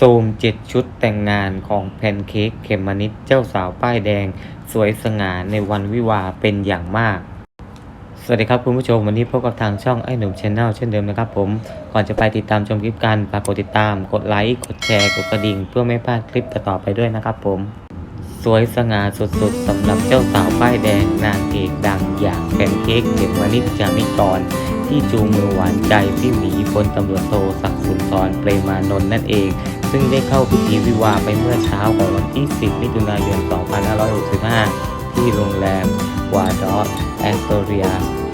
ซูม7ชุดแต่งงานของแพนเค้กเขมมนิดเจ้าสาวป้ายแดง สวยสง่าในวันวิวาเป็นอย่างมาก สวัสดีครับคุณผู้ชมวันนี้พบกับทางช่องไอ้หนุ่มชาแนลเช่นเดิมนะครับผม ก่อนจะไปติดตามชมคลิปกันฝากกดติดตาม กดไลค์ กดแชร์ กดกระดิ่ง เพื่อไม่พลาดคลิปต่อไปด้วยนะครับผม สวยสง่าสุดๆสำหรับเจ้าสาวป้ายแดงนางเอกดังอย่างแพนเค้กเขมมนิดจามิกรที่จูงมือหวานใจพี่หมีพลตำรวจโทศักดิ์สุนทรเปรมานนท์นั่นเอง ซึ่งได้เข้าพิธีวิวาไปเมื่อเช้าของวันที่ 10 มิถุนายน 2565 ที่โรงแรมวาดอสแอสโตเรีย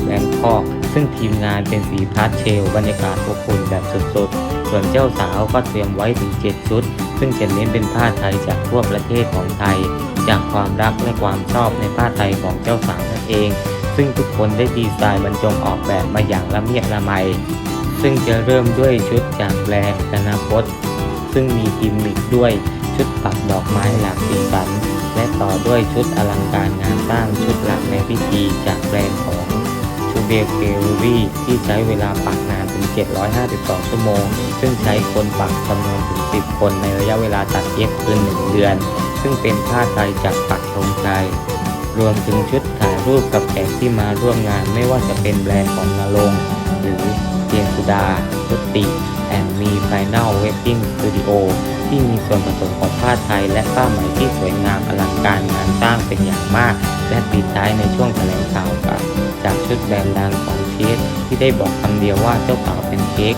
แบงคอกซึ่งทีมงานเป็นสีพาสเชลบรรยากาศอบอุ่นแบบสดๆ ส่วนเจ้าสาวก็เตรียมไว้ถึง 7 ชุด ซึ่งจะเน้นเป็นผ้าไทยจากทั่วประเทศของไทย จากความรักและความชอบในผ้าไทยของเจ้าสาวนั่นเอง ซึ่งทุกคนได้ดีไซน์บรรจงออกแบบมาอย่างละเมียดละไมซึ่งจะเริ่มด้วยชุดจากแบรนด์นาพจน์ ซึ่งมีกิมมิคด้วยชุดปักดอกไม้หลากสีสัน และต่อด้วยชุดอลังการงานสร้างชุดหลักในพิธีจากแบรนด์ของชูเบลเกลรี่ที่ใช้เวลาปักนานถึง 752 ชั่วโมง ซึ่งใช้คนปักจำนวนถึง 10 คนในระยะเวลาตัดเย็บคือ1เดือน ซึ่งเป็นผ้าไทยจากปักธงชัยรวมถึงชุดถ่ายรูปกับแขกที่มาร่วมงานไม่ว่าจะเป็นแบรนด์ของนรงหรือ ดาชุติแอนมีไฟแนลเวดดิ้งสตูดิโอที่มีส่วนผสมของผ้าไทย และผ้าไหมที่สวยงามอลังการงานสร้างเป็นอย่างมาก และปิดท้ายในช่วงแถลงข่าวกับจากชุดแบรนด์ดังของเชสที่ได้บอกคำเดียวว่าเจ้าสาวเป็นเค้ก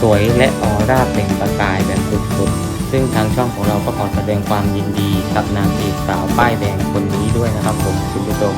สวยและออร่าเปล่งประกายแบบสุดๆ ซึ่งทางช่องของเราก็ขอแสดงความยินดีกับนางเอกสาวป้ายแดงคนนี้ด้วยนะครับผมคุณผู้ชม